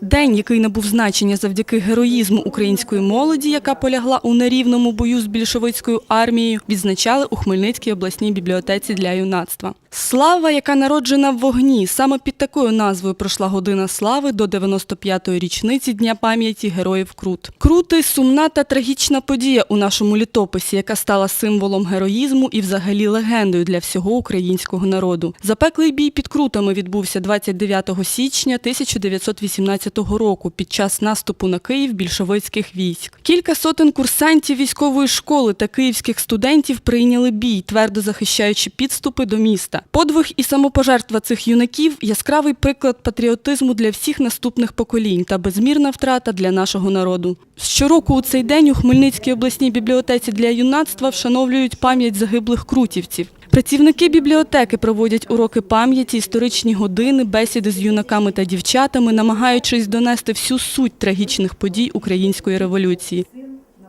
День, який набув значення завдяки героїзму української молоді, яка полягла у нерівному бою з більшовицькою армією, відзначали у Хмельницькій обласній бібліотеці для юнацтва. Слава, яка народжена в вогні, саме під такою назвою пройшла година слави до 95-ї річниці Дня пам'яті героїв Крут. Крути сумна та трагічна подія у нашому літописі, яка стала символом героїзму і взагалі легендою для всього українського народу. Запеклий бій під Крутами відбувся 29 січня 1918 року під час наступу на Київ більшовицьких військ. Кілька сотень курсантів військової школи та київських студентів прийняли бій, твердо захищаючи підступи до міста. Подвиг і самопожертва цих юнаків яскравий приклад патріотизму для всіх наступних поколінь та безмірна втрата для нашого народу. Щороку у цей день у Хмельницькій обласній бібліотеці для юнацтва вшановлюють пам'ять загиблих крутівців. Працівники бібліотеки проводять уроки пам'яті, історичні години, бесіди з юнаками та дівчатами, намагаючись донести всю суть трагічних подій української революції.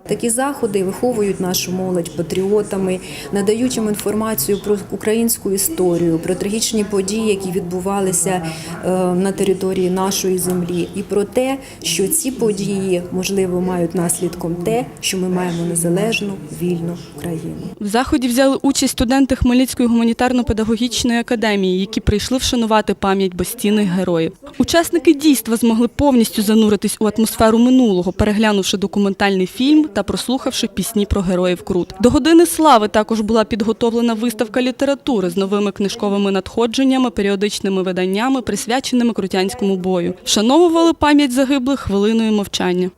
Такі заходи виховують нашу молодь патріотами, надають їм інформацію про українську історію, про трагічні події, які відбувалися е, на території нашої землі, і про те, що ці події можливо мають наслідком те, що ми маємо незалежну вільну країну. В заході взяли участь студенти Хмельницької гуманітарно-педагогічної академії, які прийшли вшанувати пам'ять безцінних героїв. Учасники дійства змогли повністю зануритись у атмосферу минулого, переглянувши документальний фільм та прослухавши пісні про героїв Крут. До години слави також була підготовлена виставка літератури з новими книжковими надходженнями, періодичними виданнями, присвяченими крутянському бою. Вшановували пам'ять загиблих хвилиною мовчання.